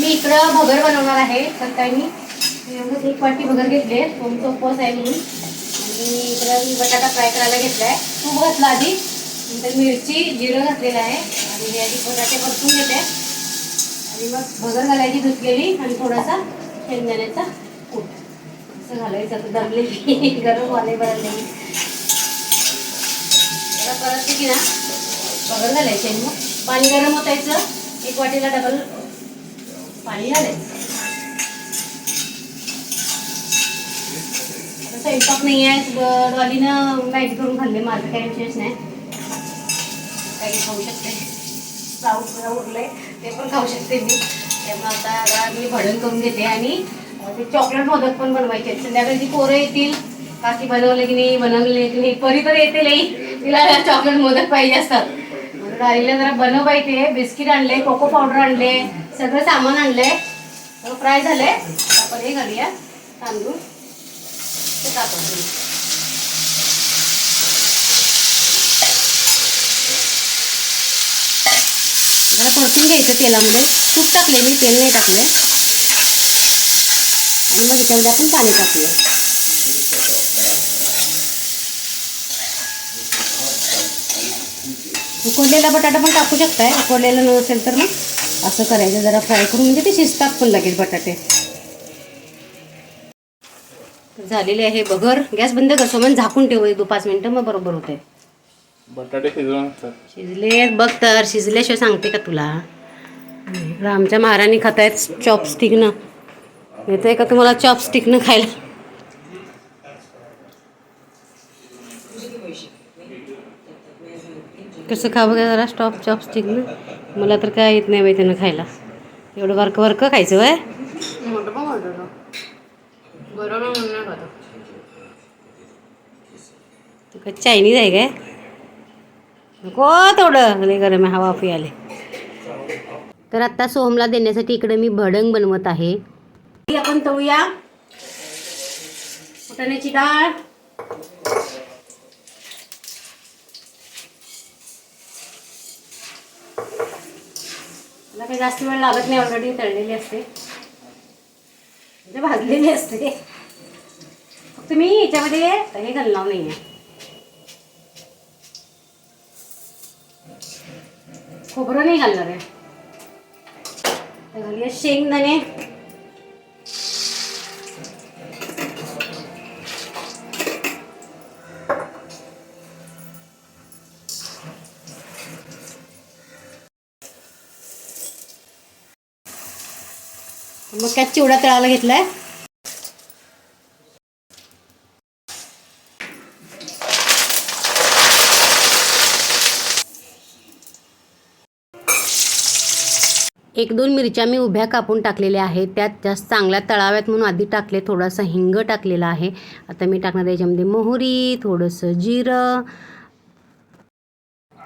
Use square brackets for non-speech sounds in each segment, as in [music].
मी इकडं भगर बनवणार आहे तर काय मी एवढंच एक वाटी भगर घेतले तुमचा उपवास आहे म्हणून. आणि इकडं मी बटाटा फ्राय करायला घेतलाय. तूप घातला आधी. नंतर मिरची जिरं घातलेलं आहे. आणि हे आधी बटाटे परतून घेते. आणि मग भगर घालायची धुतलेली आणि थोडासा शेंगदाण्याचा कूट. असं घालायचं. तर दमलेली [laughs] गरम वाले बनवलेली परत की ना. भगर घालायची आणि मग. पाणी गरम होतायचं. एक वाटीला डबल पाणी घालायचं. स्वयंपाक नाही आहे डॉलीनं लाइट करून खाल्ले माझं काही विशेष नाही. काही खाऊ शकते. स्प्राऊट उरले ते पण खाऊ शकते मी. त्यामुळे आता मी भडण करून घेते आणि ते चॉकलेट मोदक पण बनवायचे आहेत. संध्याकाळी ती पोरं येतील काकी बनवले की नाही बनवले की नाही परी तर येते नाही तिला चॉकलेट मोदक पाहिजे असतात. म्हणून जरा बनव पाहिजे बिस्किट आणले कोको पावडर आणले सगळं सामान आणलंय. फ्राय झालंय. आपण हे घालूया. तांदूळ. ते टाकून जरा परतून घ्यायचं तेलामध्ये. तूप टाकले मी तेल नाही टाकले आणि मग याच्यामध्ये आपण पाणी टाकूया. उकडलेला बटाटा पण टाकू शकताय. उकडलेला नसेल तर मग. असं करायचं जरा फ्राय करून म्हणजे ते शिजतात पण लगेच बटाटे. झालेले आहे बगर गॅस बंद कर सोमन झाकून ठेव एक दो पाच मिनिटं मग बरोबर होते बटाटे शिजले बघ तर शिजल्याशिवाय सांगते का तुला? आमच्या महाराणी खातायत चॉपस्टिकनं येतंय का तुम्हाला चॉपस्टिकनं खायला? कसं खा बघा जरा? स्टॉप चॉपस्टिकनं मला तर काय येत नाही बाई त्यानं खायला. एवढं वर्क वर्क खायचं वय तू. काय चायनीज आहे काय? नको तेवढं. गरम हवा आले. तर आता सोहमला देण्यासाठी इकडे मी भडंग बनवत आहे. आपण तळूया. फुटाण्याची डाळ. जास्त वेळ लागत नाही ऑलरेडी तळलेली असते. म्हणजे भाजलेली असते. फक्त मी याच्यामध्ये हे घालणार नाही आहे खोबरं नाही घालणार आहे. घालूया शेंगदाणे. मग काय चिवडा तळायला घेतलाय? एक दोन मिरच्या मी उभ्या कापून टाकलेल्या आहेत. त्यात जास्त चांगल्या तळाव्यात म्हणून आधी टाकले. थोडासा हिंग टाकलेला आहे. आता मी टाकणार आहे याच्यामध्ये मोहरी थोडंसं जिरं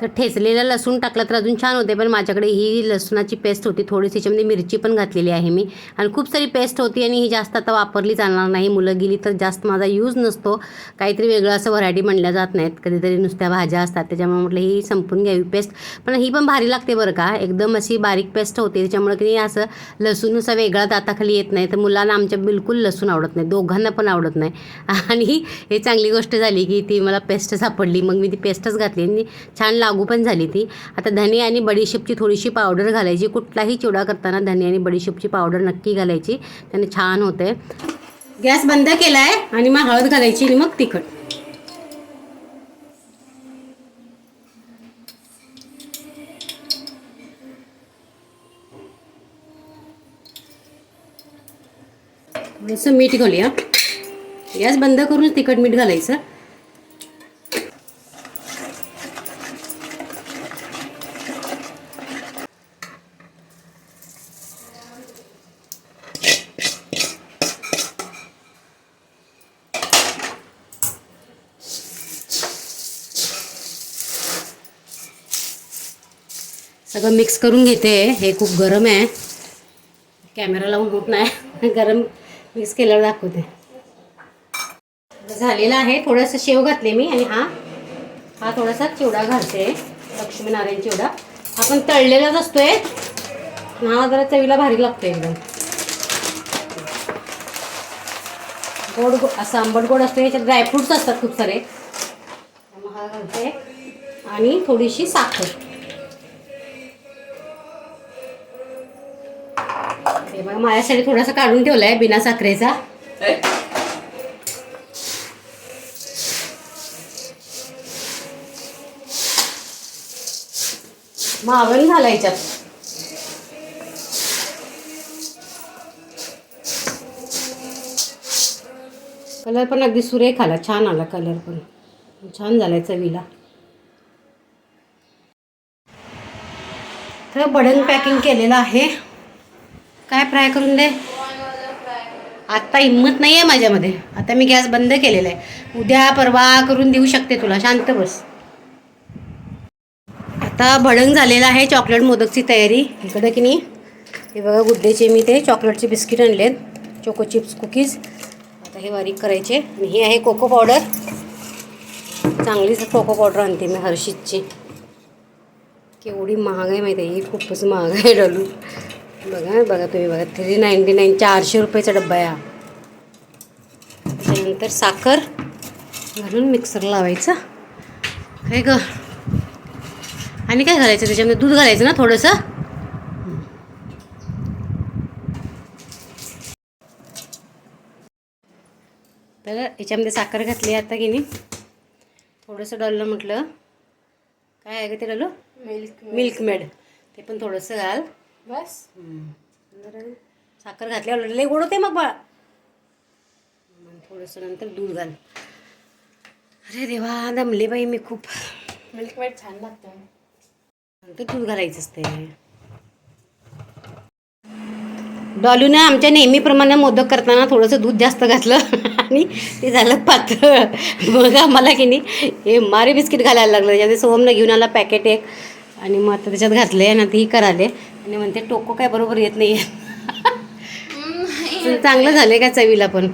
तर ठेचलेला लसूण टाकला तर अजून छान होते पण माझ्याकडे ही लसणाची पेस्ट होती थोडीशी ह्याच्यामध्ये मिरची पण घातलेली आहे मी. आणि खूप सारी पेस्ट होती आणि ही जास्त आता वापरली जाणार नाही. मुलं गेली तर जास्त माझा यूज नसतो. काहीतरी वेगळं असं व्हरायटी म्हणल्या जात नाहीत. कधीतरी नुसत्या भाज्या असतात त्याच्यामुळे म्हटलं ही संपून घ्यावी पेस्ट पण ही पण भारी लागते बरं का. एकदम अशी बारीक पेस्ट होते. त्याच्यामुळे की नाही असं लसूण असा वेगळा दाताखाली येत नाही. तर मुलांना आमच्या बिलकुल लसूण आवडत नाही. दोघांना पण आवडत नाही. [laughs] आणि हे चांगली गोष्ट झाली की ती मला पेस्ट सापडली. मग मी ती पेस्टच घातली आणि छान लागू पण झाली ती. आता धने आणि बडीशेपची थोडीशी पावडर घालायची. कुठलाही चिवडा करताना धने आणि बडीशेपची पावडर नक्की घालायची. त्याने छान होते गॅस बंद केला आहे आणि मग हळद घालायची आणि मग तिखट. थोडंसं मीठ घालूया. गॅस बंद करून तिखट मीठ घालायचं सगळं मिक्स करून घेते. हे खूप गरम आहे. कॅमेरा लावून होत नाही. गरम मिक्स केल्यावर दाखवते. झालेलं आहे. थोडंसं शेव घातले मी आणि हा हा थोडासा चिवडा घालते. लक्ष्मीनारायण चिवडा. आपण तळलेलाच असतोय. हा जरा चवीला भारी लागतो एकदम. गोड गो असं आंबट गोड असतो याच्यात ड्रायफ्रुट्स असतात खूप सारे. हा घालते. आणि थोडीशी साखर. बघा माझ्यासाठी थोडासा काढून ठेवलाय बिना साखरेचा. मावण झाला याच्यात. कलर पण अगदी सुरेख आला छान आला कलर पण. छान झालाय चवीला. तर बडन पॅकिंग केलेलं आहे. काय फ्राय करून दे? आत्ता हिंमत नाही आहे माझ्यामध्ये. आता मी गॅस बंद केलेला आहे. उद्या परवा करून देऊ शकते तुला. शांत बस. आता भडंग झालेला आहे चॉकलेट मोदकची तयारी. इकडं की नाही? हे बघा गुड्डेचे मी ते चॉकलेटचे बिस्किट आणलेत. Choco chips cookies. आता हे बारीक करायचे. आणि ही आहे कोको पावडर. चांगलीच कोको पावडर आणते मी हर्षीजची केवढी महाग आहे माहिती आहे. ही खूपच महाग आहे डलू. बघा बघा तुम्ही बघा थ्री नाईन्टी नाईन चारशे रुपयाचा डब्बा आहे त्याच्यानंतर साखर घालून मिक्सर लावायचं. काय ग? आणि काय घालायचं त्याच्यामध्ये? दूध घालायचं ना थोडंसं? तर याच्यामध्ये साखर घातली आता की नाही? थोडंसं डॉललं म्हटलं. काय आहे का ते डॉलो? मिल्क मिल्क मेड ते पण थोडंसं घाल. बस. जरा साखर घातल्यावर लय गोड होते मग बाळा. थोडंसं नंतर दूध घाल. अरे देवा दमले बाई मी खूप. मिल्क मेड छान लागतं नंतर दूध घालायचं असते डॉलूनं आमच्या नेहमीप्रमाणे मोदक करताना थोडंसं दूध जास्त घातलं. आणि ते झालं पातळ. मग आम्हाला की नाही हे मारे बिस्किट घालायला लागलं. त्याच्यामध्ये सोहमनं घेऊन आला पॅकेट एक. आणि मग आता त्याच्यात घातले आणि आता ही कराले आणि म्हणते टोको काय बरोबर येत नाही [laughs] चांगलं झालं का चवीला पण?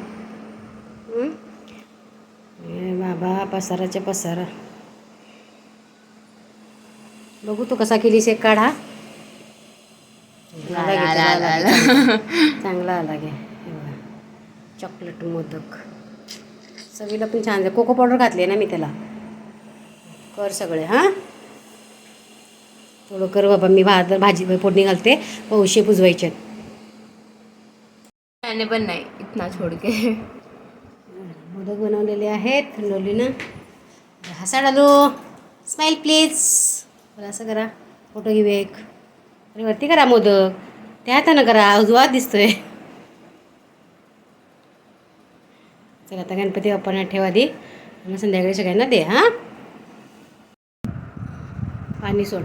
हं? बाबा पसाराच्या पसारा. बघू तू कसा केलीस एक काढा. चांगला आला घे बघा. चॉकलेट मोदक. चवीला पण छान आहे. कोको पावडर घातली ना मी त्याला. कर सगळे हां. थोडं कर बाबा मी भात भाजी फोडणी घालते पौशे पुजवायचे मैंने पण नाही इतना छोड़ के. मोदक बनवलेले आहेत लोलीनं हसा डालो स्माईल प्लीज बरं असं करा. फोटो घेऊया एक. अरे वरती करा मोदक. त्या हातानं करा. उजवा दिसतोय. चला आता गणपती बाप्पांना ठेवा दे मग संध्याकाळी सगळ्यांना दे हां? पाणी सोड.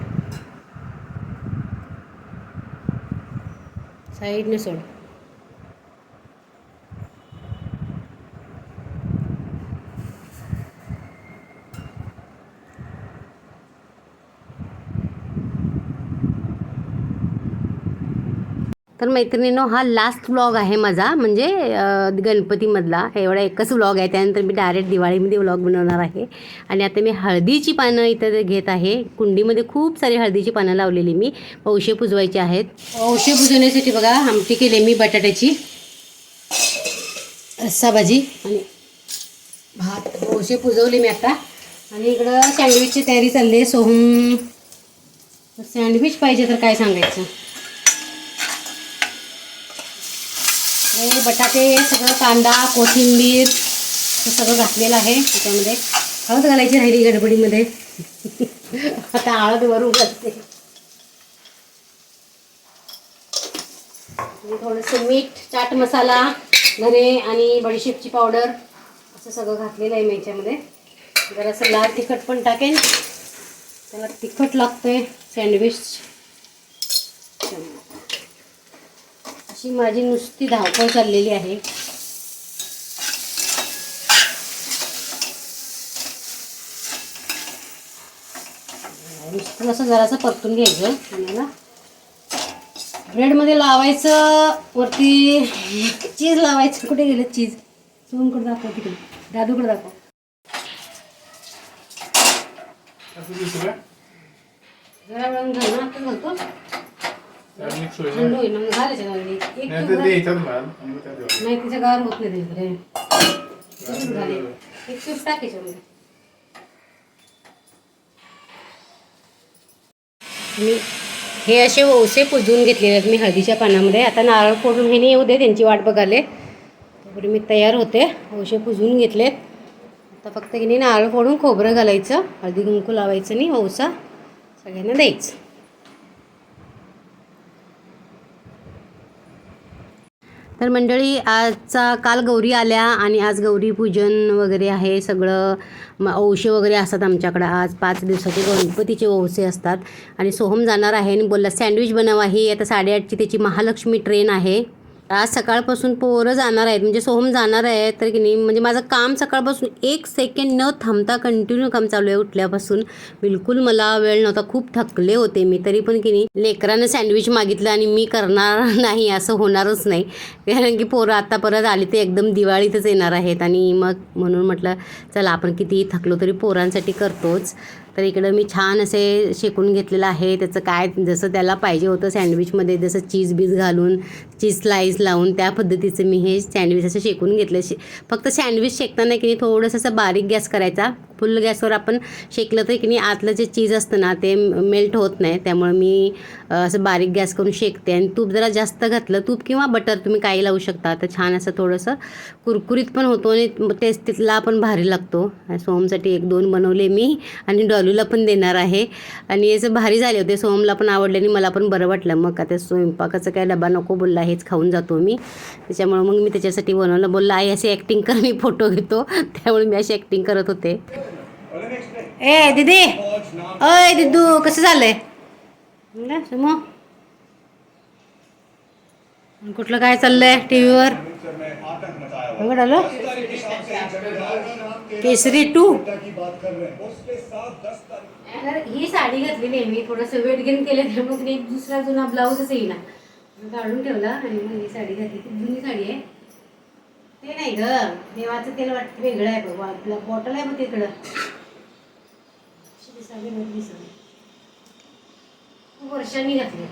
साईडने सोड तर मैत्रिणीनो हा लास्ट व्लॉग आहे माझा. म्हणजे गणपतीमधला. एवढा एकच व्लॉग आहे. त्यानंतर मी डायरेक्ट दिवाळीमध्ये व्लॉग बनवणार आहे. आणि आता मी हळदीची पानं इथं घेत आहे. कुंडीमध्ये खूप सारी हळदीची पानं लावलेली मी. पौशे पुजवायचे आहेत. पौशे पुजवण्यासाठी बघा आमटी केली मी बटाट्याची. रस्सा भाजी आणि भात. पौशे पुजवले मी आता. आणि इकडं सँडविचची तयारी चालली आहे. सोहम. सँडविच पाहिजे तर काय सांगायचं? हे बटाटे सगळं कांदा कोथिंबीर हे सगळं घातलेलं आहे त्याच्यामध्ये. हळद घालायची राहिली गडबडीमध्ये. [laughs] आता हळद वरून घालते. आणि थोडंसं मीठ चाट मसाला धने आणि बडीशेपची पावडर असं सगळं घातलेलं आहे मी याच्यामध्ये. जरासं लाल तिखट पण टाकेन. त्याला तिखट लागतंय सँडविच. अशी माझी नुसती धावपळ चाललेली आहे. नुसतं असं जरासं परतून घ्यायचं. ना ब्रेडमध्ये लावायचं वरती चीज लावायचं. कुठे गेलं चीज सोनकडे दाखव तिकडे. दादूकडे दाखव. जरा वेळ घाल ना आता घालतो मिक्स होईल थंड होईल मग घाल याच्यामध्ये. एक नाही तर घाल. ते याच्यात आणि मग त्यात घाल. नाही तिचं गार होत नाही तिकडे तूप घाल एक. एक तूप टाक मी हे असे ओसे पुजवून घेतलेले आहेत मी हळदीच्या पानामध्ये आता नारळ फोडून हे नाही येऊ दे त्यांची वाट बघाले तोपर्यंत मी तयार होते ओसे पुजवून घेतलेत आता फक्त की नाही नारळ फोडून खोबरं घालायचं हळदी कुंकू लावायचं नाही ओसा सगळ्यांना द्यायचं तर मंडळी आजचा काल गौरी आल्या आणि आज गौरी पूजन वगैरे आहे सगळं. म औषे वगैरे असतात आमच्याकडं. आज पाच दिवसाचे गणपतीचे ओवसे असतात. आणि सोहम जाणार आहे आणि बोलला सँडविच बनवा ही. आता साडेआठची त्याची महालक्ष्मी ट्रेन आहे. आज सकाळपासून पोरं जाणार आहेत म्हणजे सोहम जाणार आहे तर की नाही म्हणजे माझं काम सकाळपासून एक सेकंड न थांबता कंटिन्यू काम चालू आहे उठल्यापासून. बिलकुल मला वेळ नव्हता खूप थकले होते मी तरी पण की नाही लेकरानं सँडविच मागितलं आणि मी करणार [laughs] नाही असं होणारच नाही. कारण की पोरं आता परत आली ते एकदम दिवाळीतच येणार आहेत आणि मग म्हणून म्हटलं चला आपण कितीही थकलो तरी पोरांसाठी करतोच. तर इकडं मी छान असे शेकून घेतलेलं आहे त्याचं काय जसं त्याला पाहिजे होतं सँडविचमध्ये जसं चीज बीज घालून चीज स्लाईस लावून त्या पद्धतीचं मी हे सँडविच असं शेकून घेतलं. शे फक्त सँडविच शेकताना की नाही थोडंसं असं बारीक गॅस करायचा. फुल गॅसवर आपण शेकलं तर की नाही आतलं जे चीज असतं ना ते मेल्ट होत नाही. त्यामुळे मी असं बारीक गॅस करून शेकते. आणि तूप जरा जास्त घातलं तूप किंवा बटर तुम्ही काही लावू शकता. तर छान असं थोडंसं कुरकुरीत पण होतो आणि टेस्ट तिथला पण भारी लागतो. सोमसाठी एक दोन बनवले मी आणि डॉलूला पण देणार आहे. आणि याचं भारी झाले होते. सोमला पण आवडले आणि मला पण बरं वाटलं. मग का त्या स्वयंपाकाचं काय डबा नको बोलला. हेच खाऊन जातो मी. त्याच्यामुळे मग मी त्याच्यासाठी बनवलं. बोललं आई अशी ॲक्टिंग कर मी फोटो घेतो. [laughs] त्यामुळे मी अशी ॲक्टिंग करत होते. ए दीदी. अय दिदू कसं झालंय? कुठलं काय चाललंय टी व्हीवर बघ आलो. केसरी टू ही साडी घातलेली आहे मी थोडंसं वेट गेन केलं त्यामुळे दुसरा जुना ब्लाऊजच येईना. काढून ठेवला आणि मग ही साडी घातली. ती जुनी साडी आहे. ते नाही ग. देवाचं तेल वाटतं वेगळं आहे बघ तुला बॉटल आहे बघ तिकडं. अशी खूप वर्षांनी घातली.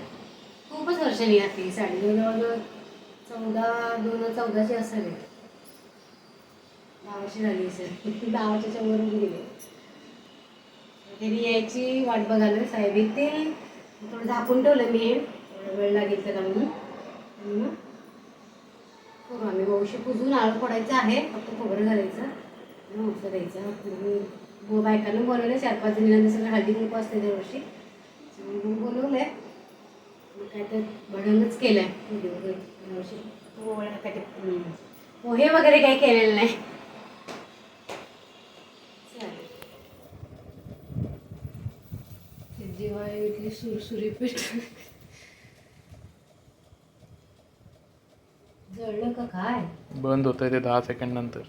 खूपच वर्षांनी घातली साडी. जवळजवळ चौदा दोन हजार चौदाची असावी दहा वर्ष झाली सर दहा वर्षाच्या वर गेले. तरी यायची वाट बघायला साहेब ते थोडं झाकून ठेवलं मी. वेळ लागेल त्याला म्हणून. मग करू आम्ही. वंशी पुजून आळू पडायचं आहे. फक्त खोबरं घालायचं. वंश द्यायचं. बायकांना बोलवलं चार पाच जणींना सगळं हळदी कुंकू असते दरवर्षी. मग बोलवलं आहे मग काय तर भडंगच केलं आहे दरवर्षी पोळ्या काय? ते. पोहे वगैरे काही केलेलं नाही. चालेल. दिवाळीतली सुरसुरी पीठ जळलं का काय? बंद होतंय ते दहा सेकंड नंतर.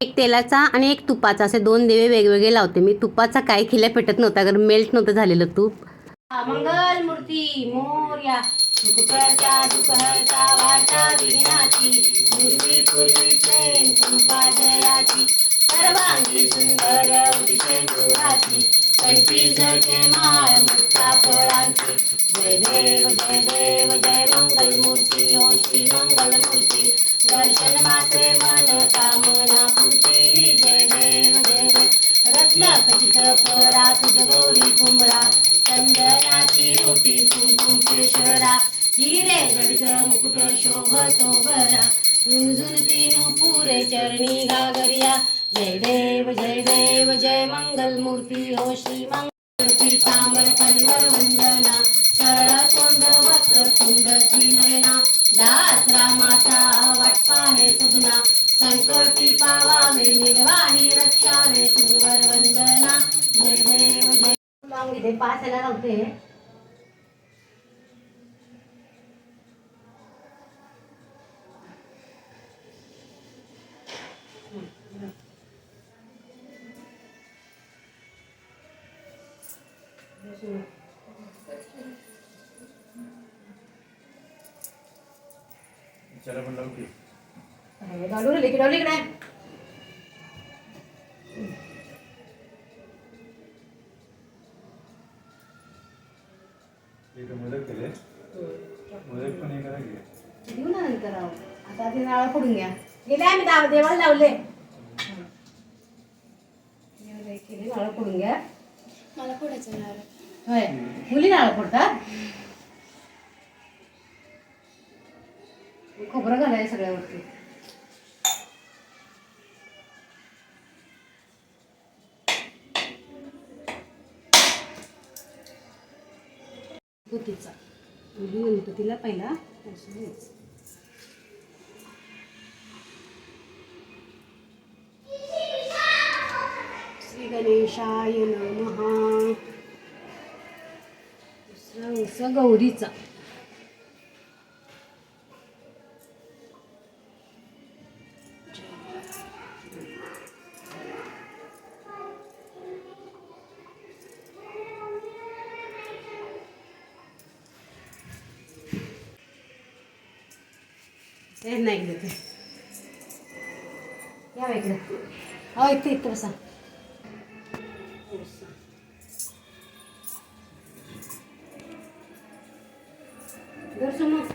एक तेलाचा आणि एक तुपाचा असे दोन दिवे वेगवेगळे लावते. मी तुपाचा काय खिल्या पेटत नव्हता कारण मेल्ट नव्हतं झालेलं तूप. मंगल मूर्ती मोर्या सुख करता दुःख हरता वार्ता विघ्नाची. पूर्वी पूर्वी प्रेम संपादयाची. सर्वांगी सुंदर उदिशेंदुराची कंठी झळके माळ मुक्ता फळांची जय देव जय देव जय मंगल मूर्ती हो श्री मंगल मूर्ती दर्शन मात्रे मन कामना पूर्ती जय देव जय देव. रत्न खचित परा तुझ गौरी कुंभरा. चंदनाची रोटी कुंकुम केशरा. हिरे जडित मुकुट शोभतो बरा. रुंझुनती पुरे चरणी गागरिया. जय देव जय देव जय मंगल मूर्ती हो श्री मंगल पीतांबर परिवर वंदना सरळ तोंड वक्र कुंड त्रिनयना दास रामाचा वाटपाने सुगना संकटी पावावे निर्वाणी रक्षावे सुरवर वंदना. जय देव जय लावून पाच याला लावते चलो अपन लाओ की अरे डालू रे लेके डालू इकडे एक मदत केले मदत पण हे करा की घेऊ ना नंतर आता आधी नाळा पडून घ्या गेले आम्ही देवाला लावले मुली नारळ खोबरं घालाय सगळ्यावरती. गणपतीचा गणपतीला पहिला. श्री गणेशाय नमः. दुसरा गौरीचा. नाही इकडे ते. या बा इकडे. हो इथे इथे बसा. दर्शन मग.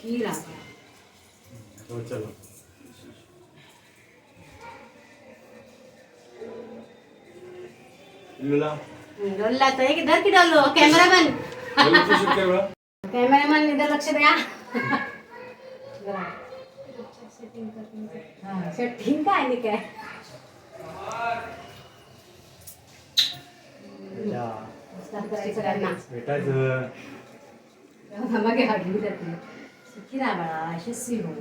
खीर आहे. हो, चलो लुला डोलला तर एक धर की डोललो कॅमेरामॅन लुला तू शूट कर बा. कॅमेरामॅन इथं लक्ष द्या सेटिंग काय नाही काय सगळ्यांना. भेटायचं. मागे हटली जाते सुखी राहा यशस्वी हो.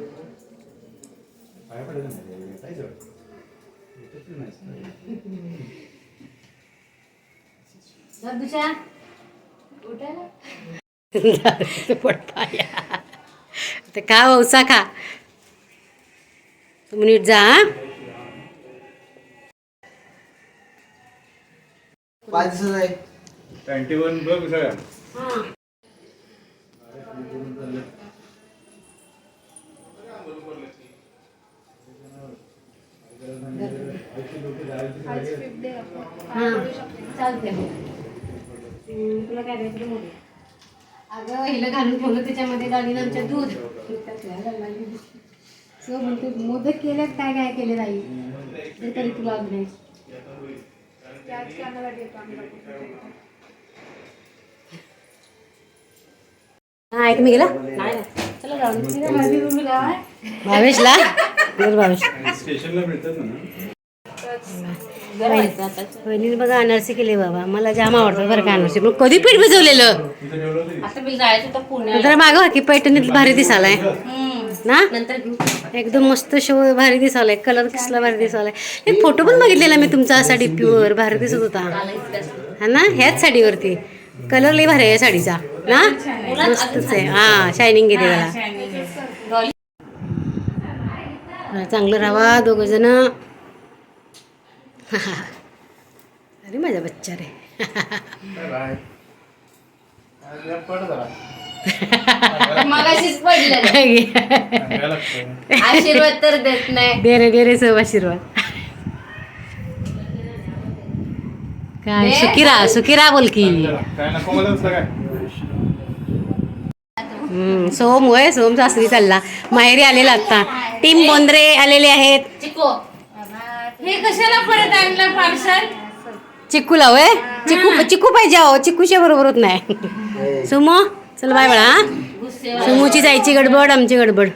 पडायचं नाही भेटायचं. नाही उठायला. [laughs] वौसा खा. तू नीट जा हा? पाच दिवसाचं आहे ट्वेंटी वन बघ सगळ्या. हा चालते तुला काय द्यायचं मोठी अगं हिला घालून ठेवलं त्याच्यामध्ये गाडीनं आमच्या दूध. सो म्हणते मोदक केलेत काय काय केले नाही ते तरी तुला नाही हा ऐक मी गेला? भावेशला? भावेश. स्टेशनला मिळतात ना? वहिनी बघा अनारसे केले बाबा. मला जाम आवडतात बरं का अनारसे पण कधी पीठ भिजवलेलं? की? जरा मागं की पैठणीत भारी दिसालाय ना? नंतर एकदम मस्त शो भारी दिसालाय कलर कसला भारी दिसालाय एक फोटो पण बघितलेला मी तुमचा असा डीपीवर भारी दिसत होता. हा ना? ह्याच साडीवरती. कलर लई भारी आहे या साडीचा. ना? मस्तच आहे. हा शायनिंग येते त्याला चांगलं राहा दोघ जण. [laughs] अरे माझा बच्चा रे. [laughs] [laughs] आशीर्वाद तर देत नाही. दे रे दे रे सब आशीर्वाद. काय? सुकिरा सुकिरा बोल की. सोम होय सोम सासरी चालला. माहेरी आलेला आता. टीम बोंद्रे आलेले आहेत. चिको. हे कशाला परत आणलं पार्सल? चिकूला होय चिकू चिकू पाहिजे अहो चिकूच्या बरोबर होत नाही. सुमो चल बाय बाळा हा? सुमूची जायची गडबड आमची गडबड.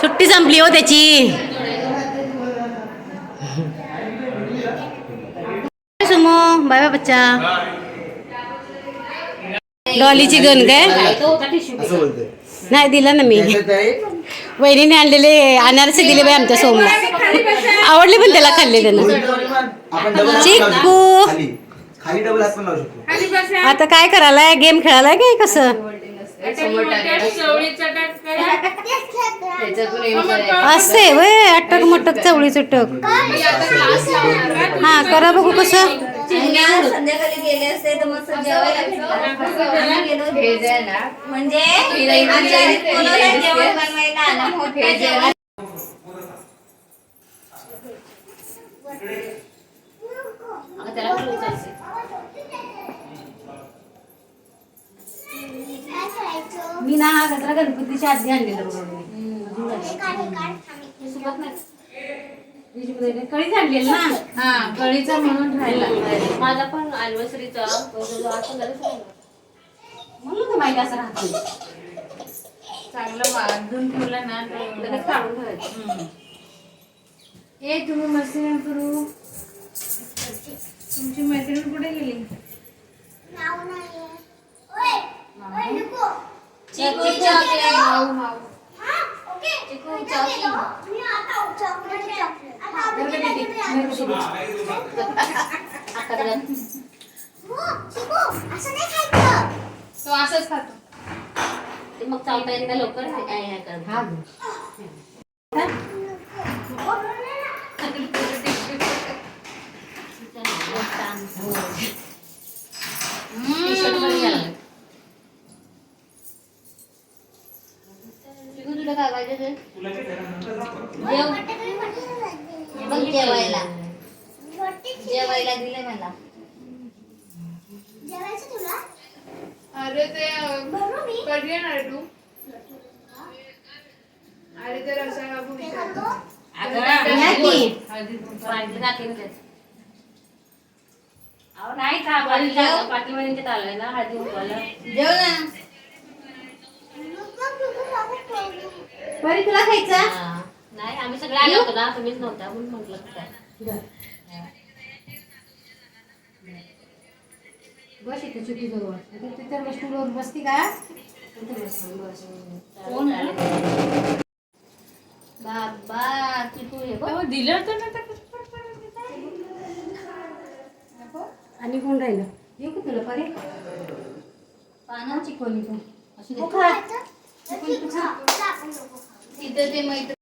सुट्टी संपली हो त्याची. सुमो बाय बाय बच्चा. डॉलीची गन काय? नाही दिला ना मी. वहिनीने आणलेले अनारसे दिले बाई आमच्या सोमला आवडले पण त्याला खाल्ले त्यानं चिक्कू. खाली डबल हात पण लावू शकतो. आता काय करायलाय? गेम खेळायलाय काय कसं? चवळी चटक असते वय अटक मटक चवळीचं टक. हा करा बघू कसं. संध्याकाळी गेले असते तर मस्त जेवायला म्हणजे जेवण बनवायला आला. मोठा जेवण अगं त्याला उचलायचं. मी ना हा गजरा गणपतीच्या आधी आणलेला बरोबर कळीच आणलेलं ना? हा कळीचा म्हणून राहिला. माझा पण अॅनिव्हर्सरीचा म्हणून तर माहिती असं राहतो. चांगलं बांधून ठेवलं ना तर लगेच काढून ठेवायचं. ए तुम्ही मस्ती करू. तुमची मैत्रीण कुठे गेली? तो. असंच खातो. ते मग चालता येत लवकर काय नाही करत. हा टी-शर्टमध्ये घ्यायला लागलं. चिकू तुला काय पाहिजे ते? जेव बघ जेवायला जेवायला दिले मला अरे ते कधी येणार तू अरे ते रसा पाणी नाही का पाणी टाक- आलोय ना हळदी कुंकवाला. जेव ना. बरी तुला खायचं? नाही आम्ही सगळे आलो होतो ना तुम्हीच नव्हता म्हणून म्हटलं काय बस इथे चुकी जवळ तिथे स्टूलवर बसती का? कोण आलं? बाबा चिकू हे बघ. दिलं होतं ना तर आणि कोण राहिलं? येऊ का तुला परे? पानाची कोणी तू तू खा तिथे ते मैत्री